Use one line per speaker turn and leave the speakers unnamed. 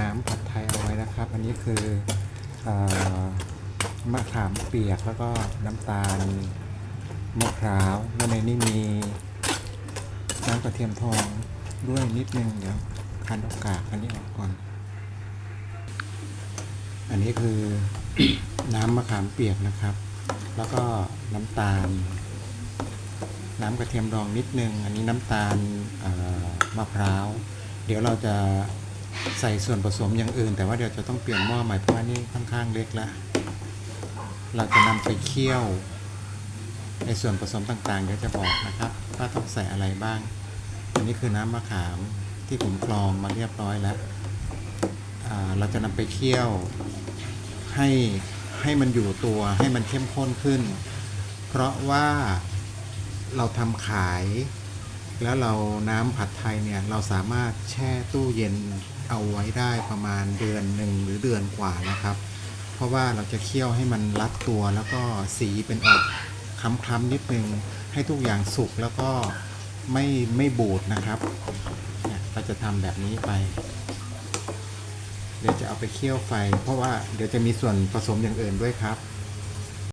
น้ำผัดไทยเอาไว้นะครับ อันนี้คืออมะขามเปียกแล้วก็น้ำตาลมะพร้าวแล้วในนี้มีน้ำกระเทียมทองด้วยนิดนึงเดี๋ยวคันโอกาสอันนี้ออกก่อน อันนี้คือน้ำมะขามเปียกนะครับ แล้วก็น้ำตาล น้ำกระเทียมดองนิดนึง อันนี้น้ำตาลมะพร้าว เดี๋ยวเราจะ ใส่ส่วนผสมอย่างอื่น แต่ว่าเดี๋ยวจะต้องเปลี่ยนหม้อใหม่เพราะว่านี่ค่อนข้างเล็กแล้วเราจะนำไปเคี่ยวในส่วนผสมต่างๆ เดี๋ยวจะบอกนะครับว่าต้องใส่อะไรบ้าง อันนี้คือน้ำมะขามที่ผมกรองมาเรียบร้อยแล้วเราจะนำไปเคี่ยวให้ให้มันอยู่ตัวให้มันเข้มข้นขึ้น เพราะว่าเราทำขาย แล้วเราน้ำผัดไทยเนี่ยเราสามารถแช่ตู้เย็นเอาไว้ได้ประมาณเดือนหนึ่งหรือเดือนกว่านะครับ เพราะว่าเราจะเคี่ยวให้มันรัดตัวแล้วก็สีเป็นออกคล้ำๆนิดนึงให้ทุกอย่างสุกแล้วก็ไม่ไม่บูดนะครับเนี่ยเราจะทำแบบนี้ไป เดี๋ยวจะเอาไปเคี่ยวไฟ เพราะว่าเดี๋ยวจะมีส่วนผสมอย่างอื่นด้วยครับ